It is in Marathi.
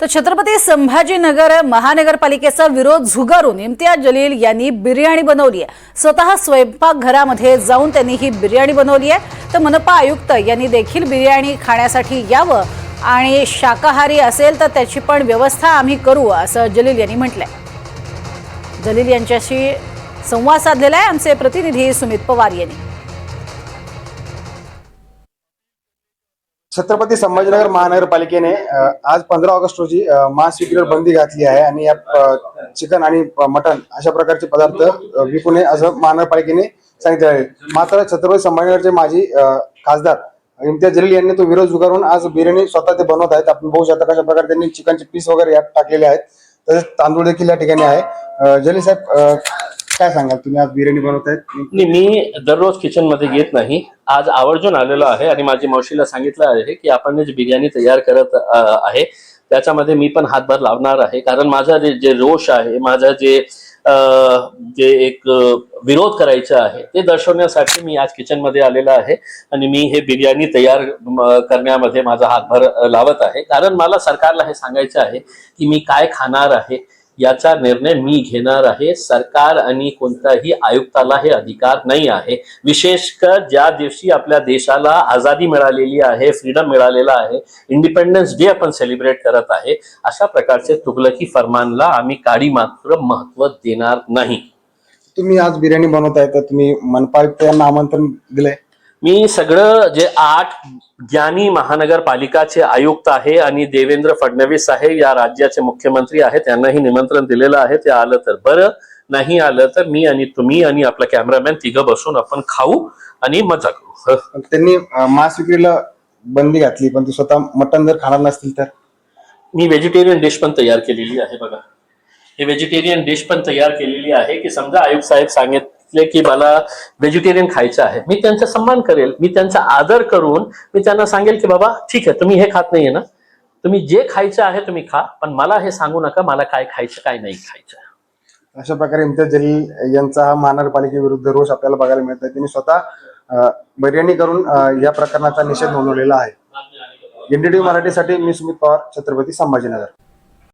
तर छत्रपती संभाजीनगर महानगरपालिकेचा विरोध झुगारून इम्तियाज जलील यांनी बिर्याणी बनवली आहे. स्वतः स्वयंपाकघरामध्ये जाऊन त्यांनी ही बिर्याणी बनवली आहे. तर मनपा आयुक्त यांनी देखील बिर्याणी खाण्यासाठी यावं आणि शाकाहारी असेल तर त्याची पण व्यवस्था आम्ही करू असं जलील यांनी म्हटलंय. जलील यांच्याशी संवाद साधलेला आहे आमचे प्रतिनिधी सुमित पवार यांनी. छत्रपती संभाजीनगर महानगरपालिकेने आज पंधरा ऑगस्ट रोजी मांस विक्रीवर बंदी घातली आहे आणि या चिकन आणि मटन अशा प्रकारचे पदार्थ विकू नये असं महानगरपालिकेने सांगितले आहे. मात्र छत्रपती संभाजीनगरचे माजी खासदार इम्तियाज जलील यांनी तो विरोध झुगारून आज बिर्याणी स्वतः ते बनवत आहेत. आपण बघू शकता कशा प्रकारे त्यांनी चिकनचे पीस वगैरे यात टाकलेले आहेत. तसेच तांदूळ देखील या ठिकाणी आहे. जलील साहेब काय सांगाल? तुम्ही आज बिर्याणी बनवत आहेत नाही मी दररोज किचनमध्ये येत नाही. आज आवर्जून आलेलो आहे आणि माझी मावशीला सांगितलं आहे की आपण जी बिर्याणी तयार करत आहे त्याच्यामध्ये मी पण हातभार लावणार आहे. कारण माझा जे जे रोष आहे माझा जे जे एक विरोध करायचा आहे ते दर्शवण्यासाठी मी आज किचनमध्ये आलेला आहे. आणि मी हे बिर्याणी तयार करण्यामध्ये माझा हातभार लावत आहे. कारण मला सरकारला हे सांगायचं आहे की मी काय खाणार आहे याचा निर्णय मी घेणार आहे. सरकार आणि कोणत्याही आयुक्ताला हे अधिकार नाही आहे. विशेषकर ज्या दिवशी आपल्या देशाला आझादी मिळालेली आहे फ्रीडम मिळालेला आहे इंडिपेंडन्स डे आपण सेलिब्रेट करत आहे अशा प्रकारचे तुगलकी फरमानला आम्ही काडी मात्र महत्त्व देणार नाही. तुम्ही आज बिर्याणी बनवत आहे तर तुम्ही मनपा आयुक्त यांना आमंत्रण दिलंय. मी सगळं जे आठ ज्ञानी महानगरपालिकाचे आयुक्त आहे आणि देवेंद्र फडणवीस आहे या राज्याचे मुख्यमंत्री आहेत त्यांनाही निमंत्रण दिलेलं आहे ते आलं तर बरं नाही आलं तर मी आणि तुम्ही आणि आपला कॅमेरामॅन तिघं बसून आपण खाऊ आणि मजा करू. त्यांनी मांस विक्रीला बंदी घातली पण ते स्वतः मटण जर खाणार नसतील तर? मी व्हेजिटेरियन डिश पण तयार केलेली आहे बघा. हे व्हेजिटेरियन डिश पण तयार केलेली आहे की समजा आयुक्त साहेब सांगितले की मला व्हेजिटेरियन खायचं आहे. मी त्यांचा सन्मान करेल. मी त्यांचा आदर करून मी त्यांना सांगेल की बाबा ठीक आहे तुम्ही हे खात नाहीये ना. तुम्ही जे खायचं आहे तुम्ही खा पण मला हे सांगू नका मला काय खायचं काय नाही खायचं. अशा प्रकारे इम्तियाज जलील यांचा हा महानगरपालिकेविरुद्ध रोष आपल्याला बघायला मिळत आहे त्यांनी स्वतः बिर्याणी करून या प्रकरणाचा निषेध नोंदवलेला आहे. एनडीटी मराठीसाठी मी सुमित पवार छत्रपती संभाजीनगर.